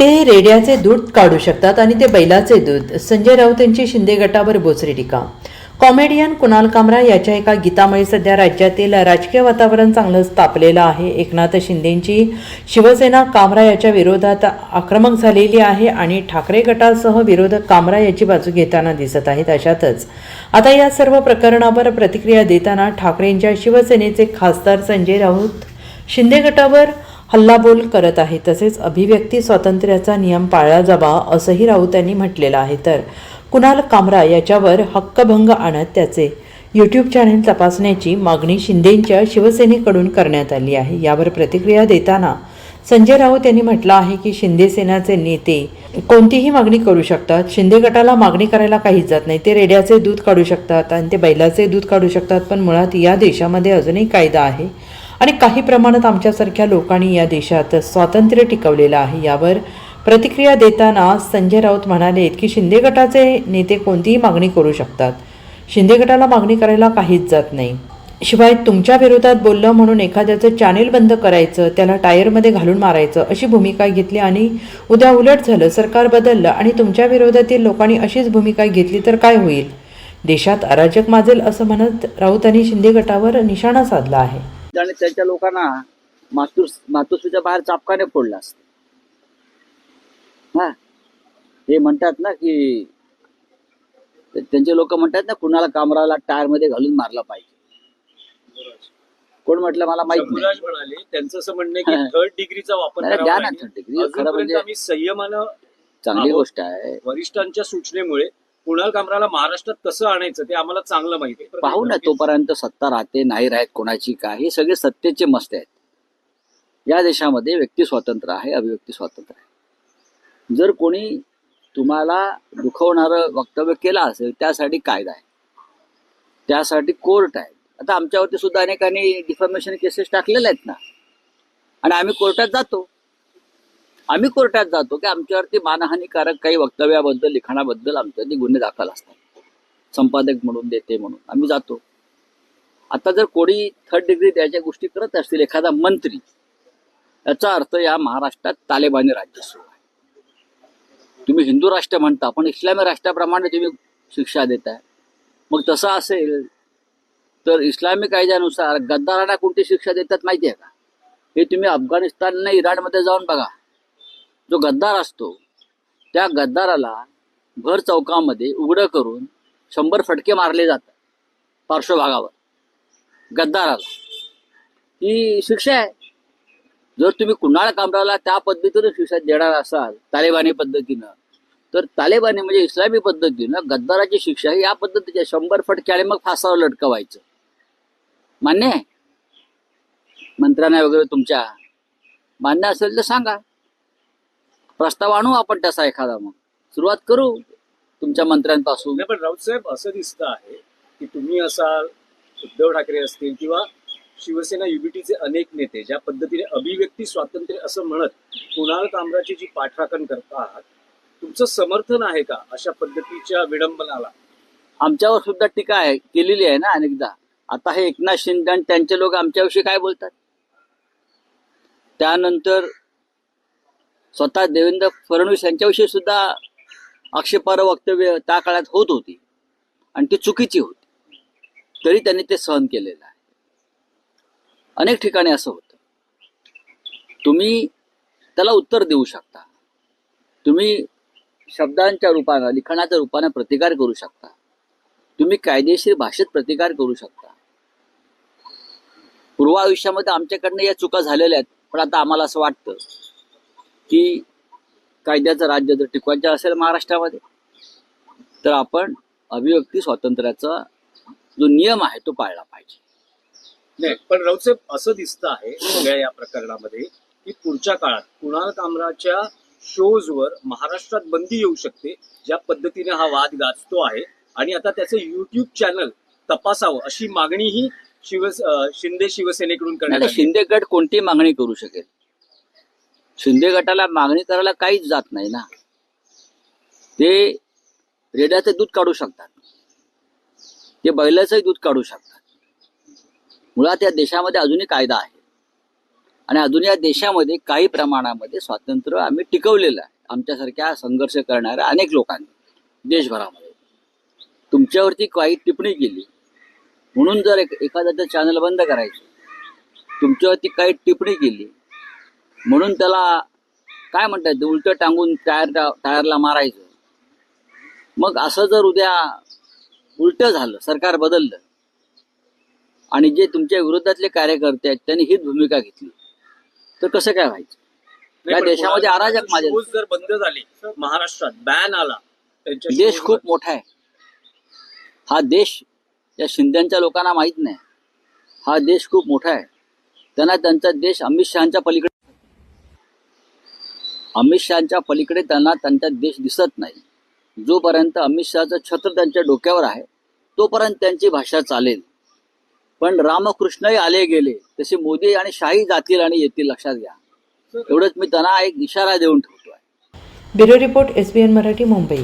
ते रेड्याचे दूध काढू शकतात आणि ते बैलाचे दूध. संजय राऊत यांची शिंदे गटावर बोचरी टीका. कॉमेडियन कुणाल कामरा याच्या एका गीतामुळे सध्या राज्यातील राजकीय वातावरण चांगलंच तापलेलं आहे. एकनाथ शिंदेंची शिवसेना कामरा याच्या विरोधात आक्रमक झालेली आहे आणि ठाकरे गटासह विरोधक कामरा याची बाजू घेताना दिसत आहेत. अशातच आता या सर्व प्रकरणावर प्रतिक्रिया देताना ठाकरेंच्या शिवसेनेचे खासदार संजय राऊत शिंदे गटावर हल्लाबोल करत आहे. तसेच अभिव्यक्ती स्वातंत्र्याचा नियम पाळला जावा असंही राऊत यांनी म्हटलेलं आहे. तर कुणाल कामरा याच्यावर हक्कभंग आणत त्याचे यूट्यूब चॅनेल तपासण्याची मागणी शिंदेंच्या शिवसेनेकडून करण्यात आली आहे. यावर प्रतिक्रिया देताना संजय राऊत यांनी म्हटलं आहे की शिंदे सेनाचे नेते कोणतीही मागणी करू शकतात. शिंदे गटाला मागणी करायला काहीच जात नाही. ते रेड्याचे दूध काढू शकतात आणि ते बैलाचे दूध काढू शकतात. पण मुळात या देशामध्ये अजूनही कायदा आहे. आणि काही प्रमाणात आमच्यासारख्या लोकांनी या देशात स्वातंत्र्य टिकवलेलं आहे. यावर प्रतिक्रिया देताना संजय राऊत म्हणाले की शिंदे गटाचे नेते कोणतीही मागणी करू शकतात. शिंदे गटाला मागणी करायला काहीच जात नाही. शिवाय तुमच्या विरोधात बोललं म्हणून एखाद्याचं चॅनेल बंद करायचं त्याला टायरमध्ये घालून मारायचं अशी भूमिका घेतली आणि उद्या उलट झालं सरकार बदललं आणि तुमच्या विरोधातील लोकांनी अशीच भूमिका घेतली तर काय होईल? देशात अराजक माजेल असं म्हणत राऊतांनी शिंदे गटावर निशाणा साधला आहे. आणि त्यांच्या लोकांना मातृ मातोश्रीच्या बाहेर चापकाने फोडला असत हा हे म्हणतात ना की त्यांचे लोक म्हणतात ना कुणाला कामराला टायरमध्ये घालून मारला पाहिजे कोण म्हटलं मला माहीत नाही म्हणाले त्यांचं असं म्हणणं आहे. की थर्ड डिग्रीचा वापर नाही, करावा द्या ना लागेल. खरं अजूनपर्यंत म्हणजे- आम्ही संयमानं चांगली आहोत. गोष्ट आहे वरिष्ठांच्या सूचनेमुळे कुणाल कामराला महाराष्ट्रात कसं आणायचं ते आम्हाला चांगलं माहिती आहे. पाहू ना तोपर्यंत सत्ता राहते नाही राहत कोणाची काय हे सगळे सत्तेचे मस्त आहेत. या देशामध्ये व्यक्ती स्वातंत्र्य आहे अभिव्यक्ती स्वातंत्र्य आहे. जर कोणी तुम्हाला दुखवणारं वक्तव्य केलं असेल त्यासाठी कायदा आहे. त्यासाठी कोर्ट आहे. आता आमच्यावरती सुद्धा अनेकांनी डिफॉर्मेशन केसेस टाकलेल्या आहेत ना. आणि आम्ही कोर्टात जातो. आम्ही कोर्टात जातो की आमच्यावरती मानहानिकारक काही वक्तव्याबद्दल लिखाणाबद्दल आमच्यावरती गुन्हे दाखल असतात. संपादक म्हणून देते म्हणून. आम्ही जातो. आता जर कोणी थर्ड डिग्री त्याच्या गोष्टी करत असतील एखादा मंत्री याचा अर्थ या महाराष्ट्रात तालेबानी राज्य सुरू आहे. तुम्ही हिंदू राष्ट्र म्हणता पण इस्लामी राष्ट्राप्रमाणे तुम्ही शिक्षा देताय. मग तसं असेल तर इस्लामी कायद्यानुसार गद्दारांना कोणती शिक्षा देतात माहिती आहे का? हे तुम्ही अफगाणिस्तान इराणमध्ये जाऊन बघा. जो गद्दार असतो त्या गद्दाराला भर चौकामध्ये उघडं करून शंभर फटके मारले जातात पार्श्वभागावर. गद्दाराला. ही शिक्षा आहे. जर तुम्ही कुणाळ कामराला त्या पद्धतीनं शिक्षा देणार असाल तालेबानी पद्धतीनं तर तालेबानी म्हणजे इस्लामी पद्धतीनं गद्दाराची शिक्षा या पद्धतीच्या शंभर फटके आणि मग फासावर लटकवायचं. मान्य आहे? मंत्र्यांना वगैरे तुमच्या मान्य असेल तर सांगा. प्रस्ताव आणू आपण तसा एखादा मग. सुरुवात करू तुमच्या मंत्र्यांपासून. नाही पण राऊत साहेब असं दिसतं आहे की तुम्ही असाल उद्धव ठाकरे असतील किंवा शिवसेना युबीटीचे अनेक नेते ज्या पद्धतीने अभिव्यक्ती स्वातंत्र्य असं म्हणत कुणाल कामराची जी पाठराखण करतात तुमचं समर्थन आहे का अशा पद्धतीच्या विडंबनाला? आमच्यावर सुद्धा टीका आहे केलेली आहे ना अनेकदा. आता हे एकनाथ शिंदे आणि त्यांचे लोक आमच्याविषयी काय बोलतात? त्यानंतर स्वतः देवेंद्र फडणवीस यांच्याविषयी सुद्धा आक्षेपार्ह वक्तव्य त्या काळात होत होती. आणि ती चुकीची होती. तरी त्यांनी ते सहन केलेलं आहे. अनेक ठिकाणी असं होतं. तुम्ही त्याला उत्तर देऊ शकता. तुम्ही शब्दांच्या रूपानं लिखाणाच्या रूपानं प्रतिकार करू शकता. तुम्ही कायदेशीर भाषेत प्रतिकार करू शकता. पूर्व आयुष्यामध्ये आमच्याकडनं या चुका झालेल्या आहेत पण आता आम्हाला असं वाटतं की कायद्याचं राज्य जर टिकवायचं असेल महाराष्ट्रामध्ये तर आपण अभिव्यक्ती स्वातंत्र्याचा जो नियम आहे तो पाळला पाहिजे. नाही पण राऊत साहेब असं दिसतं आहे सगळ्या या प्रकरणामध्ये की पुढच्या काळात कुणाल कामराच्या शोजवर महाराष्ट्रात बंदी येऊ शकते ज्या पद्धतीने हा वाद गाजतो आहे आणि आता त्याचं युट्यूब चॅनल तपासावं अशी मागणीही शिव शिंदे शिवसेनेकडून करण्यात शिंदे गट कोणती मागणी करू शकेल. शिंदे गटाला मागणी करायला काहीच जात नाही ना. ते रेड्याचं दूध काढू शकतात. ते बैलाचंही दूध काढू शकतात. मुळात या देशामध्ये अजूनही कायदा आहे. आणि अजून या देशामध्ये काही प्रमाणामध्ये स्वातंत्र्य आम्ही टिकवलेलं आहे. आमच्यासारख्या संघर्ष करणाऱ्या अनेक लोकांनी देशभरामध्ये. तुमच्यावरती काही टिप्पणी केली. म्हणून जर एक एखाद्याचं चॅनल बंद करायचं. तुमच्यावरती काही टिप्पणी केली. म्हणून त्याला काय म्हणतात उलटं टांगून टायर टायरला मारायचं. मग असं जर उद्या उलटं झालं सरकार बदललं आणि जे तुमच्या विरोधातले कार्यकर्ते आहेत त्यांनी हीच भूमिका घेतली तर कसं काय व्हायचं? या देशामध्ये अराजक shows जर बंद झाले महाराष्ट्रात बॅन आला देश खूप. मोठा आहे. हा देश या शिंद्यांच्या लोकांना माहीत नाही. हा देश खूप मोठा आहे. त्यांना त्यांचा देश अमित शहाच्या पलीकडे अमित शहाच्या पलीकडे त्यांना त्यांचा देश दिसत नाही. जोपर्यंत अमित शहाचं छत्र त्यांच्या डोक्यावर आहे तोपर्यंत त्यांची भाषा चालेल. पण रामकृष्णही आले गेले तसे मोदी आणि शाही जातील आणि येतील लक्षात घ्या. एवढंच मी त्यांना एक इशारा देऊन ठेवतो bureau report S B N Marathi Mumbai.